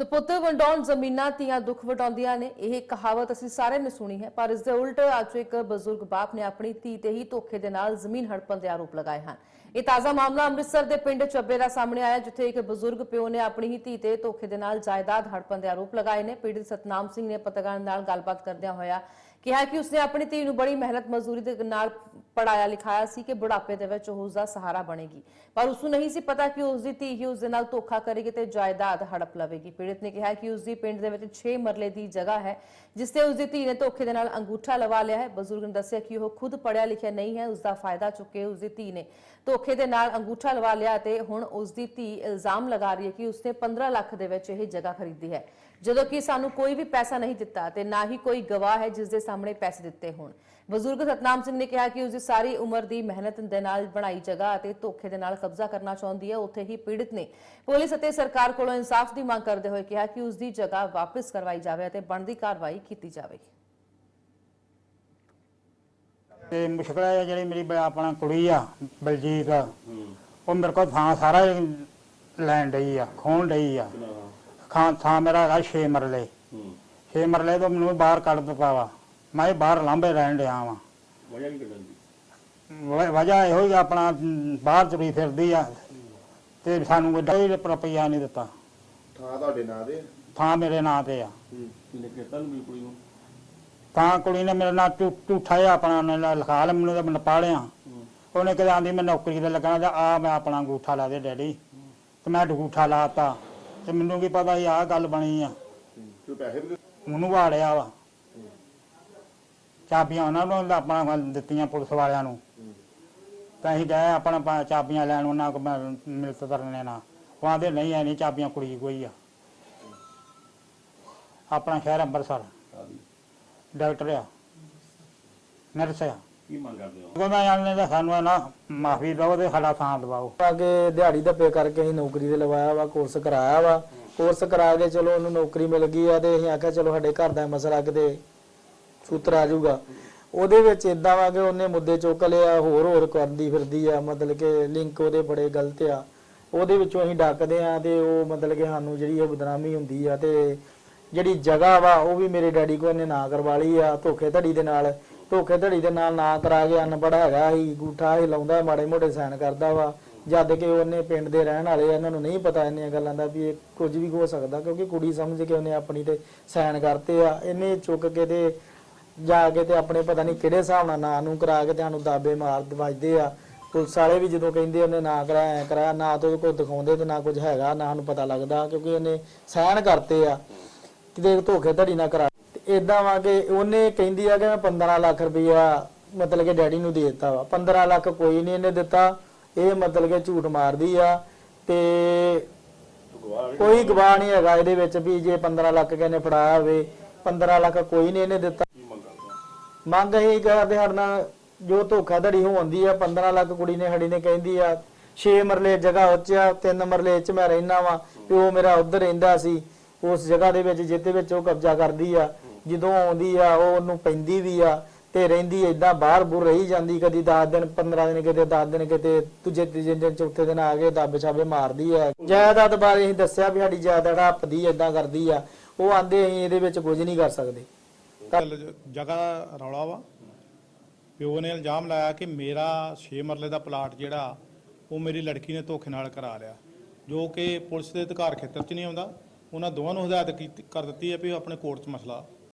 ਸੋ ਪੁੱਤ ਵੰਡਾਉਣ ਜ਼ਮੀਨਾਂ ਧੀਆਂ ਦੁੱਖ ਵਟਾਉਂਦੀਆਂ ਨੇ, ਇਹ ਕਹਾਵਤ ਅਸੀਂ ਸਾਰਿਆਂ ਨੇ ਸੁਣੀ ਹੈ, ਪਰ ਇਸ ਦੇ ਉਲਟ ਅੱਜ ਇੱਕ ਬਜ਼ੁਰਗ ਬਾਪ ਨੇ ਆਪਣੀ ਧੀ ਤੇ ਹੀ ਧੋਖੇ ਦੇ ਨਾਲ ਜ਼ਮੀਨ ਹੜਪਣ ਦੇ ਆਰੋਪ ਲਗਾਏ ਹਨ। ਇਹ ਤਾਜ਼ਾ ਮਾਮਲਾ ਅੰਮ੍ਰਿਤਸਰ ਦੇ ਪਿੰਡ ਚੱਬੇ ਦਾ ਸਾਹਮਣੇ ਆਇਆ, ਜਿੱਥੇ ਇੱਕ ਬਜ਼ੁਰਗ ਪਿਓ ਨੇ ਆਪਣੀ ਹੀ ਧੀ ਤੇ ਧੋਖੇ ਦੇ ਨਾਲ ਜਾਇਦਾਦ ਹੜਪਣ ਦੇ ਆਰੋਪ ਲਗਾਏ ਨੇ। ਪੀੜਤ ਸਤਨਾਮ ਸਿੰਘ ਨੇ ਪੱਤਰਕਾਰਾਂ ਨਾਲ ਗੱਲਬਾਤ ਕਰਦਿਆਂ ਹੋਇਆ ਕਿਹਾ ਕਿ ਉਸਨੇ ਆਪਣੀ ਧੀ ਨੂੰ ਬੜੀ ਮਿਹਨਤ ਮਜ਼ਦੂਰੀ ਦੇ ਨਾਲ ਪੜਾਇਆ ਲਿਖਾਇਆ ਸੀ ਕਿ ਬੁਢਾਪੇ ਦੇ ਵਿੱਚ ਉਹ ਉਸਦਾ ਸਹਾਰਾ ਬਣੇਗੀ। ਪਰ ਉਸ ਨੂੰ ਨਹੀਂ ਸੀ ਪਤਾ ਕਿ ਉਸ ਦੀ ਧੀ ਹੀ ਉਸ ਦੇ ਨਾਲ ਧੋਖਾ ਕਰੇਗੀ ਤੇ ਜਾਇਦਾਦ ਹੜਪ ਲਵੇਗੀ। ਪੀੜਿਤ ਨੇ ਕਿਹਾ ਕਿ ਉਸ ਦੀ ਪਿੰਡ ਦੇ ਵਿੱਚ 6 ਮਰਲੇ ਦੀ ਜਗ੍ਹਾ ਹੈ, ਜਿਸ ਤੇ ਉਸ ਦੀ ਧੀ ਨੇ ਧੋਖੇ ਦੇ ਨਾਲ ਅੰਗੂਠਾ ਲਵਾ ਲਿਆ ਹੈ। ਬਜ਼ੁਰਗ ਨੇ ਦੱਸਿਆ ਕਿ ਉਹ ਖੁਦ ਪੜਿਆ ਲਿਖਿਆ ਨਹੀਂ ਹੈ, ਉਸ ਦਾ ਫਾਇਦਾ ਚੁੱਕੇ ਕੇ ਉਸ ਦੀ ਧੀ ਨੇ ਧੋਖੇ ਦੇ ਨਾਲ ਅੰਗੂਠਾ ਲਵਾ ਲਿਆ ਤੇ ਹੁਣ ਉਸ ਦੀ ਧੀ ਇਲਜ਼ਾਮ ਲਗਾ ਰਹੀ ਹੈ ਕਿ ਉਸਨੇ 15 ਲੱਖ ਦੇ ਵਿੱਚ ਇਹ ਜਗ੍ਹਾ ਖਰੀਦੀ ਹੈ। ਜਦੋਂ ਕਿ ਸਾਨੂੰ ਕੋਈ ਵੀ ਪੈਸਾ ਨਹੀਂ ਦਿੱਤਾ ਤੇ ਨਾ ਹੀ ਕੋਈ ਗਵਾਹ ਹੈ ਜਿਸ ਦੇ ਸਾਹਮਣੇ ਪੈਸੇ ਦਿੱਤੇ ਹੋਣ। ਬਜ਼ੁਰਗ ਸਤਨਾਮ ਸਿੰਘ ਨੇ ਕਿਹਾ ਕਿ ਉਸ ਦੀ ਸਾਰੀ ਉਮਰ ਦੀ ਮਿਹਨਤ ਦੇ ਨਾਲ ਬਣਾਈ ਜਗ੍ਹਾ ਅਤੇ ਧੋਖੇ ਦੇ ਨਾਲ ਕਬਜ਼ਾ ਕਰਨਾ ਚਾਹੁੰਦੀ ਹੈ। ਉੱਥੇ ਹੀ ਪੀੜਿਤ ਨੇ ਪੁਲਿਸ ਅਤੇ ਸਰਕਾਰ ਕੋਲੋਂ ਇਨਸਾਫ ਦੀ ਮੰਗ ਕਰਦੇ ਹੋਏ ਕਿਹਾ ਕਿ ਉਸ ਦੀ ਜਗ੍ਹਾ ਵਾਪਸ ਕਰਵਾਈ ਜਾਵੇ ਅਤੇ ਬਣਦੀ ਕਾਰਵਾਈ ਕੀਤੀ ਜਾਵੇਗੀ ਤੇ ਮੁਸ਼ਕਲ ਹੈ ਜਿਹੜੀ ਮੇਰੀ ਬ- ਆਪਣਾ ਕੁੜੀ ਆ ਬਲਜੀਤ। ਉਹ ਮੇਰੇ ਕੋਲ ਥਾਂ ਸਾਰਾ ਹੀ ਲੈਣ ਡਈ ਆ ਖੋਣ ਡਈ ਆ। ਖਾਂ ਥਾਂ? ਮੇਰਾ ਹੈਗਾ 6 ਮਰਲੇ। 6 ਮਰਲੇ ਤੋਂ ਮੈਨੂੰ ਬਾਹਰ ਕੱਢ ਦਿੱਤਾ ਵਾ। ਮੈਂ ਇਹ ਬਾਹਰ ਲਾਂਬੇ ਰਹਿਣ ਡਿਆ ਵਾਂ। ਵਜ੍ਹਾ ਕੀ ਕੱਢਣ ਦੀ? ਵ- ਵਜ੍ਹਾ ਇਹੋ ਹੀ ਆ ਆਪਣਾ ਮ, ਬਾਹਰ ਤੁਰੀ ਫਿਰਦੀ ਆ। ਤੇ ਸਾਨੂੰ ਕੋਈ ਡੇਢ ਰੁਪਈਆ ਨਹੀਂ ਦਿੱਤਾ। ਥਾਂ ਤੁਹਾਡੇ ਨਾਂ ਦੇ ਥਾਂ ਮੇਰੇ ਨਾਂ ਤੇ ਆ। ਕਿੰਨੇ ਕੀਤਾ ਨੂੰ ਵੀ ਕੁੜੀ ਨੂੰ? ਤਾਂ ਕੁੜੀ ਨੇ ਮੇਰੇ ਨਾਲ ਝੂ- ਝੂਠਾ ਜਿਹਾ ਆਪਣਾ ਨਾਂ ਲਿਖਾ ਲਿਆ ਮੈਨੂੰ ਤਾਂ ਮੈਂ ਪਾਲਿਆ ਉਹਨੇ ਕਿਹਾ ਆਂਦੀ ਮੈਂ ਨੌਕਰੀ ਤੇ ਲੱਗਣਾ ਤੇ ਆ ਮੈਂ ਆਪਣਾ ਅੰਗੂਠਾ ਲਾ ਦੇ ਡੈਡੀ। ਤੇ ਮੈਂ ਅੰਗੂਠਾ ਲਾਤਾ ਤੇ ਮੈਨੂੰ ਕੀ ਪਤਾ ਸੀ ਆਹ ਗੱਲ ਬਣੀ ਆ। ਕੋਈ ਪੈਸੇ ਵੀ? ਉਹਨੂੰ ਵਾੜਿਆ ਵਾ। ਚਾਬੀਆਂ ਉਹਨਾਂ ਨੂੰ ਆਪਣਾ ਵੱਲ ਦਿੱਤੀਆਂ ਪੁਲਿਸ ਵਾਲਿਆਂ ਨੂੰ। ਤਾਂ ਅਸੀਂ ਗਏ ਆਪਣਾ ਪਾ- ਚਾਬੀਆਂ ਲੈਣ ਉਹਨਾਂ ਕੋਲ ਮਿਲਤ ਕਰਨੇ ਉਹ ਆਂਦੇ ਨਹੀਂ ਐ ਨਹੀਂ ਚਾਬੀਆਂ ਕੁੜੀ ਕੋਈ ਆ। ਆਪਣਾ ਸ਼ਹਿਰ ਅੰਮ੍ਰਿਤਸਰ ਡਾਕਟਰ ਆ। ਨਰਸ ਆ। ਕੀ ਮੰਗ ਕਰਦੇ ਹੋ? ਉਹਦਾ ਜਾਣਨੇ ਦਾ ਸਾਨੂੰ ਨਾ ਮਾਫੀ ਦਿਓ ਤੇ ਸਾਡਾ ਥਾਂ ਦਵਾਓ। ਕੇ ਦਿਹਾੜੀ ਧੱਪੇ ਕਰਕੇ ਅਸੀਂ ਨੌਕਰੀ ਤੇ ਲਵਾਇਆ ਵਾ ਕੋਰਸ ਕਰਾਇਆ ਵਾ। ਕੋਰਸ ਕਰਾ ਕੇ ਚਲੋ ਉਹਨੂੰ ਨੌਕਰੀ ਮਿਲ ਗਈ ਆ ਤੇ ਅਸੀਂ ਆਖਿਆ ਚਲੋ ਸਾਡੇ ਘਰ ਦਾ ਮਸਲਾ ਕਿਤੇ ਸੂਤਰ ਆ ਜਾਊਗਾ। ਉਹਦੇ ਵਿੱਚ ਇਦਾਂ ਵਾ ਕਿ ਉਹਨੇ ਮੁੱਦੇ ਚੁੱਕ ਲਿਆ ਹੋਰ ਹੋਰ ਕਰਦੀ ਫਿਰਦੀ ਆ ਮਤਲਬ ਕਿ ਲਿੰਕ ਉਹਦੇ ਬੜੇ ਗਲਤ ਆ। ਉਹਦੇ ਵਿੱਚੋਂ ਅਸੀਂ ਡੱਕਦੇ ਆ ਤੇ ਉਹ ਮਤਲਬ ਕਿ ਸਾਨੂੰ ਜਿਹੜੀ ਇਹ ਬਦਨਾਮੀ ਹੁੰਦੀ ਆ ਤੇ ਜਿਹੜੀ ਜਗ੍ਹਾ ਵਾ ਉਹ ਵੀ ਮੇਰੇ ਡੈਡੀ ਕੋਲ ਇਹਨੇ ਨਾ ਕਰਵਾ ਲਈ ਆ ਧੋਖੇ ਧੜੀ ਦੇ ਨਾਲ। ਧੋਖੇ ਧੜੀ ਦੇ ਨਾਲ ਨਾ ਕਰਾ ਕੇ ਅਨਪੜ੍ਹ ਹੈਗਾ ਸੀ ਗੂਠਾ ਹੀ ਲਾਉਂਦਾ ਮਾੜੇ ਮੋਟੇ ਸਾਈਨ ਕਰਦਾ ਵਾ। ਜਦ ਕਿ ਉਹਨੇ ਪਿੰਡ ਦੇ ਰਹਿਣ ਵਾਲੇ ਆ, ਇਹਨਾਂ ਨੂੰ ਨਹੀਂ ਪਤਾ ਇੰਨੀਆਂ ਗੱਲਾਂ ਦਾ ਵੀ ਇਹ ਕੁਝ ਵੀ ਹੋ ਸਕਦਾ ਕਿਉਂਕਿ ਕੁੜੀ ਸਮਝ ਕੇ ਉਹਨੇ ਆਪਣੀ ਤੇ ਸਾਈਨ ਕਰਤੇ ਆ। ਇਹਨੇ ਚੁੱਕ ਕੇ ਤੇ ਜਾ ਕੇ ਤੇ ਆਪਣੇ ਪਤਾ ਨਹੀਂ ਕਿਹੜੇ ਹਿਸਾਬ ਨਾਲ ਨਾਂ ਨੂੰ ਕਰਾ ਕੇ ਤੇ ਸਾਨੂੰ ਦਾਬੇ ਮਾਰ ਵੱਜਦੇ ਆ। ਪੁਲਿਸ ਵਾਲੇ ਵੀ ਜਦੋਂ ਕਹਿੰਦੇ ਉਹਨੇ ਨਾ ਕਰਾਇਆ, ਐ ਕਰਾਇਆ, ਨਾ ਤੋਂ ਕੋਈ ਦਿਖਾਉਂਦੇ ਤੇ ਨਾ ਕੁਝ ਹੈਗਾ, ਨਾ ਸਾਨੂੰ ਪਤਾ ਲੱਗਦਾ ਕਿਉਂਕਿ ਉਹਨੇ ਸਾਈਨ ਕਰਤੇ ਆ। ਕਿਤੇ ਧੋਖੇ ਧੜੀ ਨਾ ਕਰਾ ਇਦਾਂ ਵਾ ਕਿ ਉਹਨੇ ਕਹਿੰਦੀ ਆ ਕਿ ਮੈਂ 15 ਲੱਖ ਰੁਪਇਆ ਮਤਲਬ ਕਿ ਡੈਡੀ ਨੂੰ ਦੇ ਦਿੱਤਾ ਵਾ। 15 ਲੱਖ ਕੋਈ ਨਹੀਂ ਇਹਨੇ ਦਿੱਤਾ। ਇਹ ਮਤਲਬ ਕਿ ਝੂਠ ਮਾਰਦੀ ਆ ਤੇ ਕੋਈ ਗਵਾਹ ਨਹੀਂ ਹੈਗਾ ਇਹਦੇ ਵਿੱਚ ਵੀ ਜੇ 15 ਲੱਖ ਕਿਨੇ ਫੜਾਇਆ ਹੋਵੇ 15 ਲੱਖ ਕੋਈ ਨਹੀਂ ਇਹਨੇ ਦਿੱਤਾ। ਮੰਗ ਇਹ ਕਰਦੇ ਸਾਡੇ ਨਾਲ ਜੋ ਧੋਖਾਧੜੀ ਹੋਉਂਦੀ ਆ 15 ਲੱਖ ਕੁੜੀ ਨੇ ਸਾਡੀ ਨੇ ਕਹਿੰਦੀ ਆ 6 ਮਰਲੇ ਜਗ੍ਹਾ ਉੱਚ ਆ 3 ਮਰਲੇ ਚ ਮੈਂ ਰਹਿਣਾ ਵਾਂ, ਤੇ ਉਹ ਮੇਰਾ ਉੱਧਰ ਰਹਿੰਦਾ ਸੀ, ਉਸ ਜਗ੍ਹਾ ਦੇ ਵਿੱਚ, ਜਿੱਤੇ ਵਿੱਚ ਉਹ ਕਬਜ਼ਾ ਕਰਦੀ ਆ, ਜਦੋਂ ਆਉਂਦੀ ਆ, ਉਹ ਉਹਨੂੰ ਪੈਂਦੀ ਵੀ ਆ, ਤੇ ਰਹਿੰਦੀ ਏਦਾਂ ਬਾਹਰ ਬੁਰ ਰਹੀ ਜਾਂਦੀ, ਕਦੀ 10 ਦਿਨ 15 ਦਿਨ ਕਿਤੇ 10 ਦਿਨ ਕਿਤੇ, ਦੂਜੇ, ਤੀਜੇ ਦਿਨ, ਚੌਥੇ ਦਿਨ ਆ ਕੇ ਦੱਬ ਛਾਵੇ ਮਾਰਦੀ ਆ। ਜਾਇਦਾਦ ਬਾਰੇ ਅਸੀਂ ਦੱਸਿਆ ਵੀ ਸਾਡੀ ਜਾਇਦਾਦ ਹੱਪਦੀ ਏਦਾਂ ਕਰਦੀ ਆ, ਉਹ ਆਂਦੇ ਅਸੀਂ ਇਹਦੇ ਵਿੱਚ ਕੁਝ ਨਹੀਂ ਕਰ ਸਕਦੇ। ਗੱਲ ਜਗ੍ਹਾ ਰੌਲਾ ਵਾ। ਪਿਓ ਨੇ ਇਲਜ਼ਾਮ ਲਾਇਆ ਕਿ ਮੇਰਾ 6 ਮਰਲੇ ਦਾ ਪਲਾਟ ਜਿਹੜਾ, ਉਹ ਮੇਰੀ ਲੜਕੀ ਨੇ ਧੋਖੇ ਨਾਲ ਕਰਾ ਲਿਆ। ਜੋ ਕਿ ਪੁਲਿਸ ਦੇ ਅਧਿਕਾਰ ਖੇਤਰ 'ਚ ਨਹੀਂ ਆਉਂਦਾ। ਉਹਨਾਂ ਦੋਵਾਂ ਨੂੰ ਹਦਾਇਤ ਕੀਤੀ ਕਰ ਦਿੱਤੀ ਹੈ ਵੀ ਉਹ ਆਪਣੇ ਕੋਰਟ 'ਚ ਮਸਲਾ